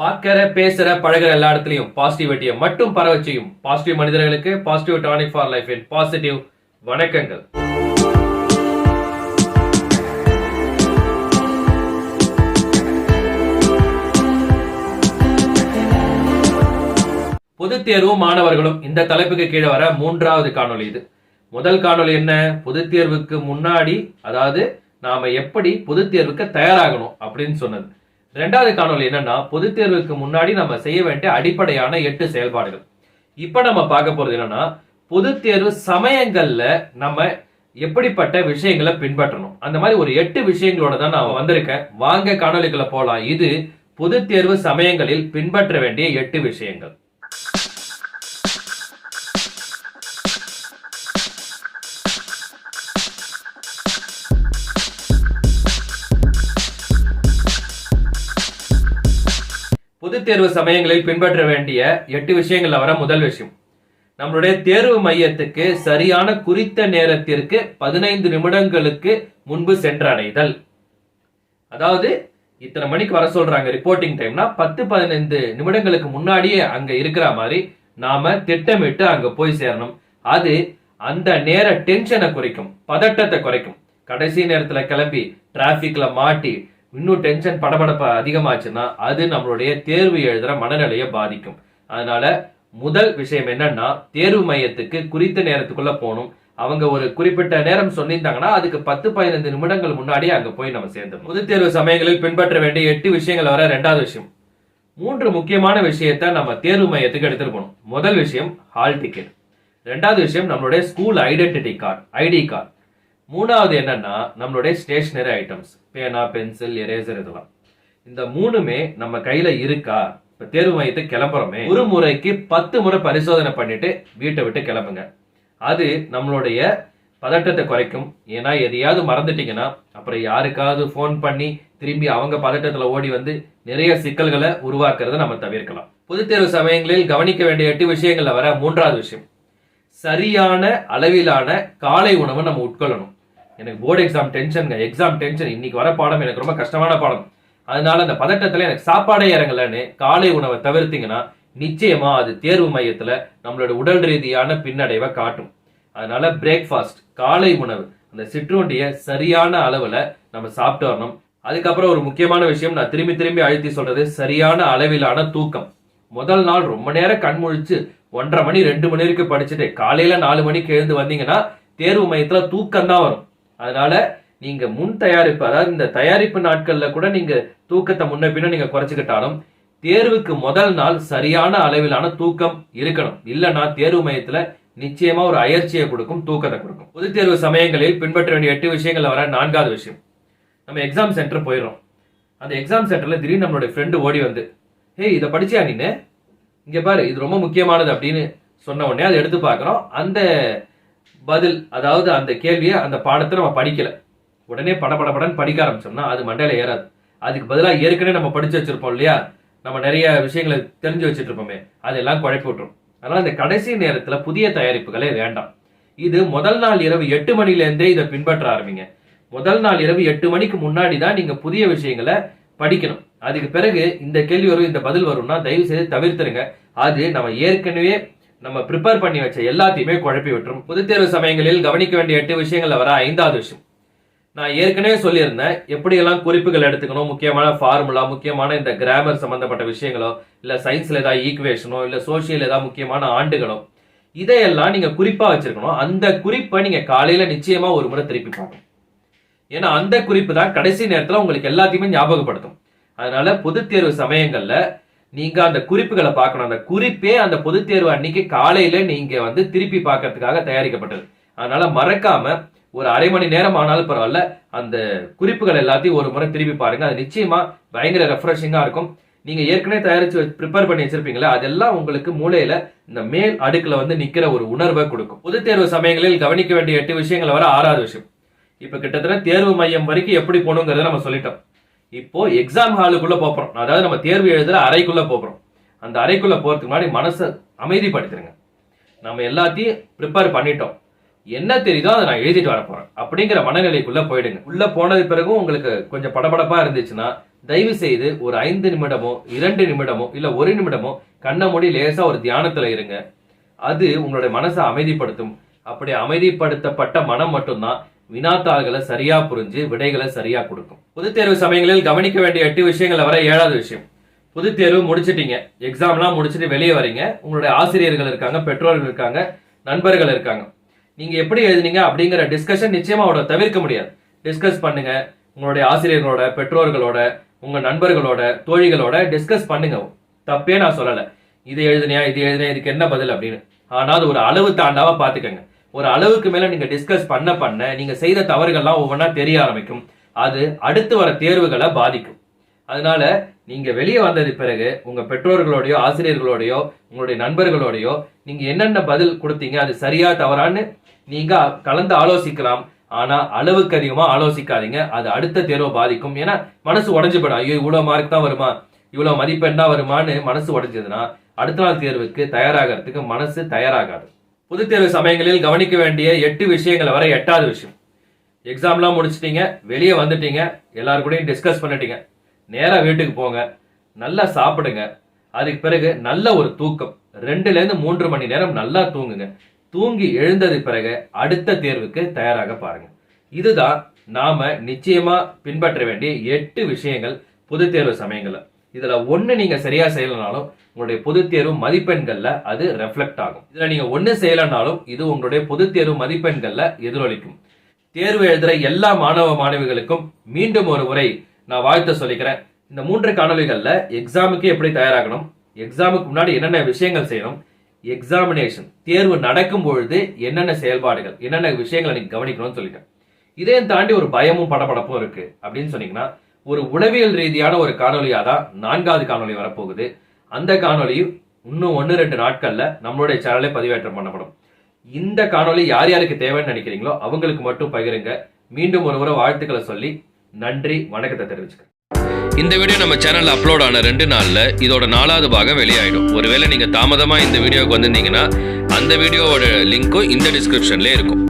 பார்க்கற பேசுற பழகுற எல்லா இடத்துலையும் பாசிட்டிவிட்டியை மட்டும் பரவ செய்யும். பாசிட்டிவ் மனிதர்களுக்கு positive tonic for life in positive வணக்கங்கள். பொது தேர்வும் மாணவர்களும் இந்த தலைப்புக்கு கீழே வர மூன்றாவது காணொளி இது. முதல் காணொளி என்ன? பொது தேர்வுக்கு முன்னாடி அதாவது நாம எப்படி பொது தேர்வுக்கு தயாராகணும் அப்படின்னு சொன்னது. ரெண்டாவது காணொளி என்னன்னா பொதுத் தேர்வுக்கு முன்னாடி நம்ம செய்ய வேண்டிய அடிப்படையான எட்டு செயல்பாடுகள். இப்ப நம்ம பார்க்க போறது என்னன்னா பொதுத் தேர்வு சமயங்கள்ல நம்ம எப்படிப்பட்ட விஷயங்களை பின்பற்றணும். அந்த மாதிரி ஒரு எட்டு விஷயங்களோட தான் நான் வந்திருக்கேன். வாங்க காணொலிகளை போலாம். இது பொதுத் தேர்வு சமயங்களில் பின்பற்ற வேண்டிய எட்டு விஷயங்கள். தேர்வு சமயங்களில் பின்பற்ற வேண்டிய எட்டு விஷயங்கள்ல வர முதல் விஷயம். நம்மளுடைய தேர்வு மையத்துக்கு சரியான குறித்த நேரத்திற்கு பதினைந்து நிமிடங்களுக்கு முன்பு சென்றடைதல் அதாவது இத்தனை மணிக்கு வர சொல்றாங்க ரிப்போர்ட்டிங் டைம்னா பத்து பதினைந்து நிமிடங்களுக்கு முன்னாடியே அங்க இருக்கிற மாதிரி நாம திட்டமிட்டு அங்க போய் சேரணும். அது அந்த நேர டென்ஷனை குறைக்கும் பதட்டத்தை குறைக்கும். கடைசி நேரத்துல கிளம்பி டிராபிக்ல மாட்டி இன்னும் டென்ஷன் படபடப்பு அதிகமாச்சுன்னா அது நம்மளுடைய தேர்வு எழுதுற மனநிலையை பாதிக்கும். அதனால முதல் விஷயம் என்னன்னா தேர்வு மையத்துக்கு குறித்த நேரத்துக்குள்ள போகணும். அவங்க ஒரு குறிப்பிட்ட நேரம் சொல்லியிருந்தாங்கன்னா அதுக்கு பத்து பதினைந்து நிமிடங்கள் முன்னாடியே அங்க போய் நம்ம சேர்ந்தோம் பொது தேர்வு சமயங்களில் பின்பற்ற வேண்டிய எட்டு விஷயங்கள் வர ரெண்டாவது விஷயம். மூன்று முக்கியமான விஷயத்த நம்ம தேர்வு மையத்துக்கு எடுத்துட்டு போகணும். முதல் விஷயம் ஹால் டிக்கெட் ரெண்டாவது விஷயம் நம்மளுடைய school identity card ID card மூணாவது என்னன்னா நம்மளுடைய ஸ்டேஷ்னரி ஐட்டம்ஸ் பேனா பென்சில் எரேசர் இதெல்லாம். இந்த மூணுமே நம்ம கையில இருக்கா? இப்ப தேர்வு மையத்தை கிளம்புறோமே. ஒரு முறைக்கு பத்து முறை பரிசோதனை பண்ணிட்டு வீட்டை விட்டு கிளம்புங்க. அது நம்மளுடைய பதட்டத்தை குறைக்கும். ஏன்னா எதையாவது மறந்துட்டீங்கன்னா அப்புறம் யாருக்காவது ஃபோன் பண்ணி திரும்பி அவங்க பதட்டத்துல ஓடி வந்து நிறைய சிக்கல்களை உருவாக்குறத நம்ம தவிர்க்கலாம். பொதுத் தேர்வு சமயங்களில் கவனிக்க வேண்டிய எட்டு விஷயங்கள்ல வர மூன்றாவது விஷயம். சரியான அளவிலான காலை உணவை நம்ம உட்கொள்ளணும். எனக்கு போர்டு எக்ஸாம் டென்ஷனுங்க எக்ஸாம் டென்ஷன் இன்னைக்கு வர பாடம் எனக்கு ரொம்ப கஷ்டமான பாடம். அதனால அந்த பதட்டத்தில் எனக்கு சாப்பாடே இறங்கலன்னு காலை உணவை தவிர்த்தீங்கன்னா நிச்சயமா அது தேர்வு மையத்தில் நம்மளோட உடல் ரீதியான பின்னடைவை காட்டும். அதனால பிரேக்ஃபாஸ்ட் காலை உணவு அந்த சிற்றுண்டிய சரியான அளவில் நம்ம சாப்பிட்டு வரணும். அதுக்கப்புறம் ஒரு முக்கியமான விஷயம் நான் திரும்பி திரும்பி அழுத்தி சொல்றது சரியான அளவிலான தூக்கம். முதல் நாள் ரொம்ப நேரம் கண் முழிச்சு ஒன்றரை மணி ரெண்டு மணி வரைக்கும் படிச்சுட்டு காலையில நாலு மணிக்கு எழுந்து வந்தீங்கன்னா தேர்வு மையத்துல தூக்கம் தான் வரும். அதனால நீங்க முன் தயாரிப்பு அதாவது இந்த தயாரிப்பு நாட்கள்ல கூட நீங்க தூக்கத்தை முன்ன பின்ன நீங்க குறைச்சிக்கிட்டாலும் தேர்வுக்கு முதல் நாள் சரியான அளவிலான தூக்கம் இருக்கணும். இல்லைன்னா தேர்வு மையத்துல நிச்சயமா ஒரு அயற்சியை கொடுக்கும் தூக்கத்தை கொடுக்கும். பொது தேர்வு சமயங்களில் பின்பற்ற வேண்டிய எட்டு விஷயங்கள் வர நான்காவது விஷயம். நம்ம எக்ஸாம் சென்டர் போயிடுறோம். அந்த எக்ஸாம் சென்டர்ல திடீர்னு நம்மளுடைய ஃப்ரெண்டு ஓடி வந்து ஏய் இதை படிச்சியா நீனு? இங்க பாரு இது ரொம்ப முக்கியமானது அப்படின்னு சொன்ன உடனே அதை எடுத்து பார்க்குறோம். அந்த பதில் அதாவது அந்த கேள்வியை அந்த பாடத்தை நம்ம படிக்கல. உடனே படபடபடன்னு படிக்க ஆரம்பிச்சோம்னா அது மண்டையில ஏறாது. அதுக்கு பதிலாக ஏற்கனவே நம்ம படிச்சு வச்சிருப்போம் இல்லையா? நம்ம நிறைய விஷயங்களை தெரிஞ்சு வச்சுட்டு இருப்போமே அதெல்லாம் குழப்பி விட்டுரும். அதனால இந்த கடைசி நேரத்துல புதிய தயாரிப்புகளே வேண்டாம். இது முதல் நாள் இரவு எட்டு மணிலேருந்தே இதை பின்பற்ற ஆரம்பிங்க. முதல் நாள் இரவு எட்டு மணிக்கு முன்னாடி தான் நீங்க புதிய விஷயங்களை படிக்கணும். அதுக்கு பிறகு இந்த கேள்வி வரும் இந்த பதில் வரும்னா தயவு செய்து தவிர்த்துருங்க. அது நம்ம ஏற்கனவே நம்ம ப்ரிப்பேர் பண்ணி வச்ச எல்லாத்தையுமே குழப்பி விட்டுரும். பொதுத்தேர்வு சமயங்களில் கவனிக்க வேண்டிய எட்டு விஷயங்கள் வர ஐந்தாவது விஷயம். நான் ஏற்கனவே சொல்லியிருந்தேன் எப்படியெல்லாம் குறிப்புகள் எடுத்துக்கணும் முக்கியமான ஃபார்முலா முக்கியமான இந்த கிராமர் சம்பந்தப்பட்ட விஷயங்களோ இல்லை சயின்ஸில் ஏதாவது ஈக்குவேஷனோ இல்லை சோஷியல் ஏதாவது முக்கியமான ஆண்டுகளோ இதையெல்லாம் நீங்கள் குறிப்பாக வச்சுருக்கணும். அந்த குறிப்பை நீங்கள் காலையில் நிச்சயமாக ஒரு முறை திருப்பி பார்க்கணும். ஏன்னா அந்த குறிப்பு தான் கடைசி நேரத்தில் உங்களுக்கு எல்லாத்தையுமே ஞாபகப்படுத்தும். அதனால பொதுத்தேர்வு தேர்வு நீங்க அந்த குறிப்புகளை பார்க்கணும். அந்த குறிப்பே அந்த பொது தேர்வு அன்னைக்கு காலையில நீங்க வந்து திருப்பி பார்க்கறதுக்காக தயாரிக்கப்பட்டது. அதனால மறக்காம ஒரு அரை மணி நேரம் ஆனாலும் பரவாயில்ல அந்த குறிப்புகள் எல்லாத்தையும் ஒரு முறை திருப்பி பாருங்க. அது நிச்சயமா பயங்கர ரெஃப்ரெஷிங்கா இருக்கும். நீங்க ஏற்கனவே தயாரிச்சு ப்ரிப்பேர் பண்ணி வச்சிருப்பீங்களா அதெல்லாம் உங்களுக்கு மூளையில இந்த மேல் அடுக்குல வந்து நிக்கிற ஒரு உணர்வை கொடுக்கும். பொது தேர்வு சமயங்களில் கவனிக்க வேண்டிய எட்டு விஷயங்கள் வர ஆறாவது விஷயம். இப்ப கிட்டத்தட்ட தேர்வு மையம் வரைக்கும் எப்படி போகணுங்கிறத நம்ம சொல்லிட்டோம். இப்போ எக்ஸாம் ஹாலுக்குள்ள போறோம். அதாவது நம்ம தேர்வு எழுதுற அறைக்குள்ள போறோம். அந்த அறைக்குள்ள போறதுக்கு முன்னாடி மனசை அமைதிப்படுத்திடுங்க நம்ம எல்லாத்தையும் ப்ரிப்பேர் பண்ணிட்டோம். என்ன தெரியுதோ அதை நான் எழுதிட்டு வர போறேன். அப்படிங்கிற மனநிலைக்குள்ள போயிடுங்க. உள்ள போனது பிறகும் உங்களுக்கு கொஞ்சம் படபடப்பா இருந்துச்சுன்னா தயவு செய்து ஒரு ஐந்து நிமிடமோ இரண்டு நிமிடமோ இல்ல ஒரு நிமிடமோ கண்ணை மூடி லேசா ஒரு தியானத்துல இருங்க. அது உங்களுடைய மனசை அமைதிப்படுத்தும். அப்படி அமைதிப்படுத்தப்பட்ட மனம் மட்டும்தான் வினாத்தாள்களை சரியா புரிஞ்சு விடைகளை சரியா கொடுக்கும். பொதுத் தேர்வு சமயங்களில் கவனிக்க வேண்டிய எட்டு விஷயங்களை வர ஏழாவது விஷயம். பொதுத் தேர்வு முடிச்சிட்டீங்க. எக்ஸாம்லாம் முடிச்சுட்டு வெளியே வரீங்க. உங்களுடைய ஆசிரியர்கள் இருக்காங்க பெற்றோர்கள் இருக்காங்க நண்பர்கள் இருக்காங்க. நீங்க எப்படி எழுதுனீங்க அப்படிங்கிற டிஸ்கஷன் நிச்சயமா அவட தவிர்க்க முடியாது. டிஸ்கஸ் பண்ணுங்க. உங்களுடைய ஆசிரியர்களோட பெற்றோர்களோட உங்க நண்பர்களோட தோழிகளோட டிஸ்கஸ் பண்ணுங்க. தப்பே நான் சொல்லலை. இது எழுதுனியா இது எழுதுனியா இதுக்கு என்ன பதில் அப்படின்னு. ஆனால் அது ஒரு அளவு தாண்டாவா பாத்துக்கங்க ஒரு அளவுக்கு மேல நீங்க டிஸ்கஸ் பண்ண பண்ண நீங்க செய்த தவறுகள்லாம் ஒவ்வொன்றா தெரிய ஆரம்பிக்கும். அது அடுத்து வர தேர்வுகளை பாதிக்கும். அதனால நீங்க வெளியே வந்தது பிறகு உங்க பெற்றோர்களோடயோ ஆசிரியர்களோடயோ உங்களுடைய நண்பர்களோடயோ நீங்க என்னென்ன பதில் கொடுத்தீங்க அது சரியா தவறான்னு நீங்க கலந்து ஆலோசிக்கலாம். ஆனா அளவுக்கு அதிகமா ஆலோசிக்காதீங்க. அது அடுத்த தேர்வை பாதிக்கும். ஏன்னா மனசு உடைஞ்சு ஐயோ இவ்வளவு மார்க் தான் வருமா? இவ்வளவு மதிப்பெண் தான் வருமான்னு மனசு உடஞ்சதுன்னா அடுத்த நாள் தேர்வுக்கு தயாராகிறதுக்கு மனசு தயாராகாது. பொதுத் தேர்வு சமயங்களில் கவனிக்க வேண்டிய எட்டு விஷயங்களை வர எட்டாவது விஷயம். எக்ஸாம்லாம் முடிச்சிட்டீங்க வெளியே வந்துட்டீங்க எல்லாரு கூடயும் டிஸ்கஸ் பண்ணிட்டீங்க. நேராக வீட்டுக்கு போங்க நல்லா சாப்பிடுங்க. அதுக்கு பிறகு நல்ல ஒரு தூக்கம். ரெண்டுலேருந்து மூன்று மணி நேரம் நல்லா தூங்குங்க. தூங்கி எழுந்தது பிறகு அடுத்த தேர்வுக்கு தயாராக பாருங்க. இதுதான் நாம நிச்சயமா பின்பற்ற வேண்டிய எட்டு விஷயங்கள் பொதுத் தேர்வு சமயங்களில். இதுல ஒன்று நீங்க சரியா செய்யலனாலும் உங்களுடைய பொதுத் தேர்வு மதிப்பெண்கள்ல அது ரெஃப்ளெக்ட் ஆகும். இதுல நீங்க ஒன்று செய்யலனாலும் இது உங்களுடைய பொதுத் தேர்வு மதிப்பெண்கள்ல எதிரொலிக்கும். தேர்வு எழுதுற எல்லா மாணவ மாணவிகளுக்கும் மீண்டும் ஒரு முறை நான் வாழ்த்து சொல்லிக்கிறேன். இந்த மூன்று காணொளிகள்ல எக்ஸாமுக்கு எப்படி தயாராகணும்? எக்ஸாமுக்கு முன்னாடி என்னென்ன விஷயங்கள் செய்யணும்? எக்ஸாமினேஷன் தேர்வு நடக்கும் பொழுது என்னென்ன செயல்பாடுகள் என்னென்ன விஷயங்களை நீங்க கவனிக்கணும்னு சொல்லிட்டேன். இதையும் தாண்டி ஒரு பயமும் படபடப்பும் இருக்கு. அப்படின்னு சொன்னீங்கன்னா ஒரு உளவியல் ரீதியான ஒரு காணொலியா தான் நான்காவது காணொளி வரப்போகுது. அந்த காணொலியும் இன்னும் ஒன்று ரெண்டு நாட்களில் நம்மளுடைய சேனலே பதிவேற்றம் பண்ணப்படும். இந்த காணொளி யார் யாருக்கு தேவைன்னு நினைக்கிறீங்களோ அவங்களுக்கு மட்டும் பகிருங்க. மீண்டும் ஒரு முறை வாழ்த்துக்களை சொல்லி நன்றி வணக்கத்தை தெரிவிச்சுக்கிறேன். இந்த வீடியோ நம்ம சேனல் அப்லோட் ஆன ரெண்டு நாளில் இதோட நாலாவது பாகம் வெளியாயிடும். ஒருவேளை நீங்கள் தாமதமாக இந்த வீடியோவுக்கு வந்திருந்தீங்கன்னா அந்த வீடியோவோட லிங்க்கும் இந்த டிஸ்கிரிப்ஷன்லேயே இருக்கும்.